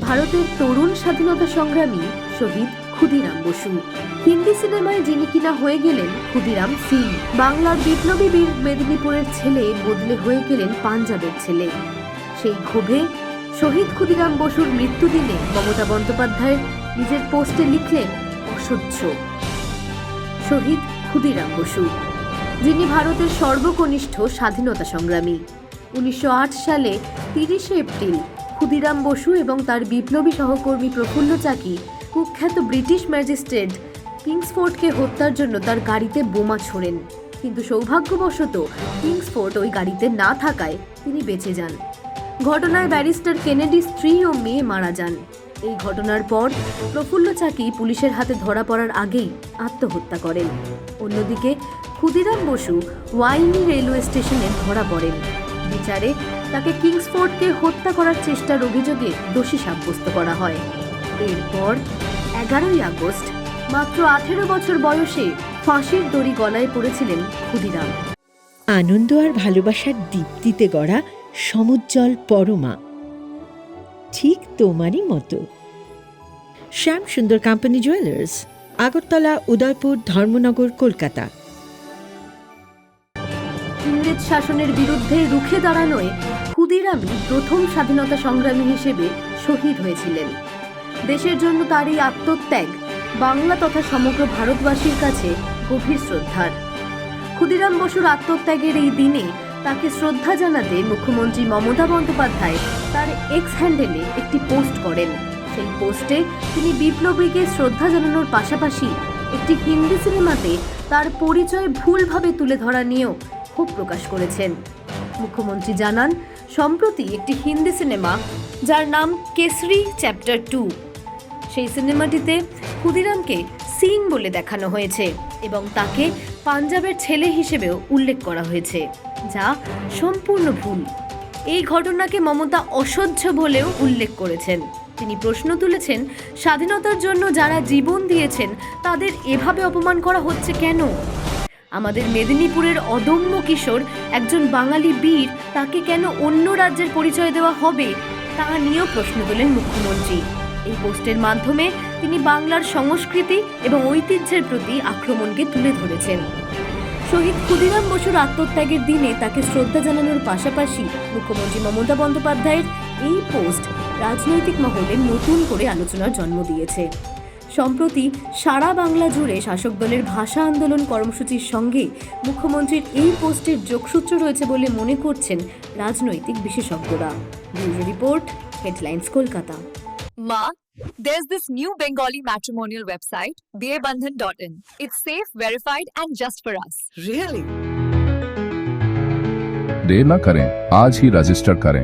ভারতের তরুণ স্বাধীনতা সংগ্রামী শহীদ ক্ষুদিরাম বসু। হিন্দি সিনেমায় যিনি কিনা হয়ে গেলেন ক্ষুদিরাম সিং। বাংলার বিপ্লবী বীর মেদিনীপুরের ছেলে বদলে হয়ে গেলেন পাঞ্জাবের ছেলে। সেই ক্ষোভে শহীদ ক্ষুদিরাম বসুর মৃত্যুদিনে মমতা বন্দ্যোপাধ্যায় নিজের পোস্টে লিখলেন, অসহ্য। শহীদ ক্ষুদিরাম বসু, যিনি ভারতের সর্বকনিষ্ঠ স্বাধীনতা সংগ্রামী। উনিশশো আট সালে তিরিশে এপ্রিল ক্ষুদিরাম বসু এবং তার বিপ্লবী সহকর্মী প্রফুল্ল চাকি কুখ্যাত ব্রিটিশ ম্যাজিস্ট্রেট কিংসফোর্ডকে হত্যার জন্য তার গাড়িতে বোমা ছোড়েন। কিন্তু সৌভাগ্যবশত কিংসফোর্ড ওই গাড়িতে না থাকায় তিনি বেঁচে যান। ঘটনায় ব্যারিস্টার কেনেডি স্ত্রী ও মেয়ে মারা যান। এই ঘটনার পর প্রফুল্ল চাকি পুলিশের হাতে ধরা পড়ার আগেই আত্মহত্যা করেন। অন্যদিকে ক্ষুদিরাম বসু ওয়াইনি রেলওয়ে স্টেশনে ধরা পড়েন। বিচারে তাকে কিংসফোর্ডকে হত্যা করার চেষ্টার অভিযোগে দোষী সাব্যস্ত করা হয়। এরপর এগারোই আগস্ট, মাত্র আঠেরো বছর বয়সে ফাঁসির দড়ি গলায় পড়েছিলেন ক্ষুদিরাম। আনন্দ আর ভালোবাসার দীপ্তিতে গড়া সমুজ্জ্বল পরমা। ঠিক তোমারই মতো। Shyam Sundar company jewellers Agartala, Udaipur, Dharmanagar, Kolkata. ইংরেজ শাসনের বিরুদ্ধে রুখে দাঁড়ানোয় ক্ষুদিরামই প্রথম স্বাধীনতা সংগ্রামী হিসেবে শহীদ হয়েছিলেন। দেশের জন্য তার এই আত্মত্যাগ বাংলা তথা সমগ্র ভারতবাসীর কাছে গভীর শ্রদ্ধার। ক্ষুদিরাম বসুর আত্মত্যাগের এই দিনে তাকে শ্রদ্ধা জানাতে মুখ্যমন্ত্রী মমতা বন্দ্যোপাধ্যায় তার এক্স হ্যান্ডেলে একটি পোস্ট করেন। সেই পোস্টে তিনি বিপ্লবীকে শ্রদ্ধা জানানোর পাশাপাশি একটি হিন্দি সিনেমাতে তার পরিচয় ভুলভাবে তুলে ধরা নিয়েও ক্ষোভ প্রকাশ করেছেন। মুখ্যমন্ত্রী জানান, সম্প্রতি একটি হিন্দি সিনেমা, যার নাম কেসরি চ্যাপ্টার টু। সেই সিনেমাটিতে ক্ষুদিরামকে সিং বলে দেখানো হয়েছে এবং তাকে পাঞ্জাবের ছেলে হিসেবেও উল্লেখ করা হয়েছে, যা সম্পূর্ণ ভুল। এই ঘটনাকে মমতা অসহ্য বলেও উল্লেখ করেছেন। তিনি প্রশ্ন তুলেছেন, স্বাধীনতার জন্য যারা জীবন দিয়েছেন, তাদের এভাবে অপমান করা হচ্ছে কেন? আমাদের মেদিনীপুরের অদম্য কিশোর, একজন বাঙালি বীর, তাকে কেন অন্য রাজ্যের পরিচয় দেওয়া হবে? তা নিয়েও প্রশ্ন তোলেন মুখ্যমন্ত্রী। এই পোস্টের মাধ্যমে তিনি বাংলার সংস্কৃতি এবং ঐতিহ্যের প্রতি আক্রমণকে তুলে ধরেছেন। শহীদ ক্ষুদিরাম বসুর আত্মত্যাগের দিনে তাকে শ্রদ্ধা জানানোর পাশাপাশি মুখ্যমন্ত্রী মমতা বন্দ্যোপাধ্যায়ের এই পোস্ট রাজনৈতিক মহলে নতুন করে আলোচনার জন্ম দিয়েছে। সম্প্রতি সারা বাংলা জুড়ে শাসক দলের ভাষা আন্দোলন কর্মসূচির সঙ্গে মুখ্যমন্ত্রীর এই পোস্টের যোগসূত্র রয়েছে বলে মনে করছেন রাজনৈতিক বিশেষজ্ঞরা bureau report headlines Kolkata Ma, there's this new Bengali matrimonial website, bearbandhan.in. It's safe, verified, and just for us. Really? देर न करें आज ही रजिस्टर करें